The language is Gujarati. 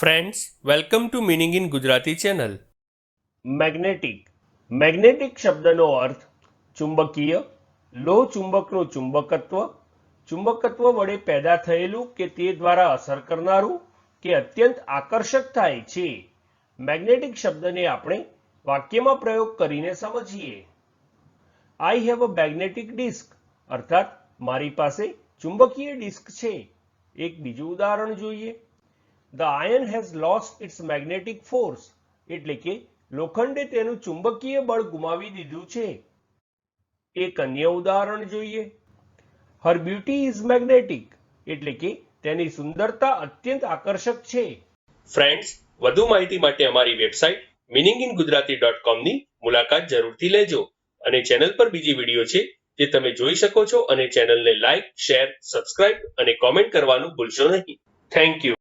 Friends welcome to meaning in Gujarati channel magnetic magnetic શબ્દનો અર્થ ચુંબકીય, લોહ ચુંબકનું ચુંબકત્વ. ચુંબકત્વ વડે પેદા થયેલું કે તે દ્વારા અસર કરનારું કે અત્યંત આકર્ષક થાય છે. મેગ્નેટિક શબ્દને આપણે વાક્યમાં પ્રયોગ કરીને સમજીએ. I have a magnetic disk અર્થાત મારી પાસે ચુંબકીય ડિસ્ક છે. એક બીજું ઉદાહરણ જોઈએ. The ion has lost its magnetic force એટલે કે લોખંડે તેનું ચુંબકીય બળ ગુમાવી દીધું છે. એક અન્ય ઉદાહરણ જોઈએ. હર બ્યુટી ઇઝ મેગ્નેટિક એટલે કે તેની સુંદરતા અત્યંત આકર્ષક છે. ફ્રેન્ડ્સ વધુ માહિતી માટે અમારી website meaning in Gujarati dot કોમની મુલાકાત જરૂરથી લેજો. અને ચેનલ પર બીજી વીડિયો છે જે તમે જોઈ શકો છો અને ચેનલને લાઇક શેર સબસ્ક્રાઇબ અને કોમેન્ટ કરવાનું ભૂલશો નહીં. Thank you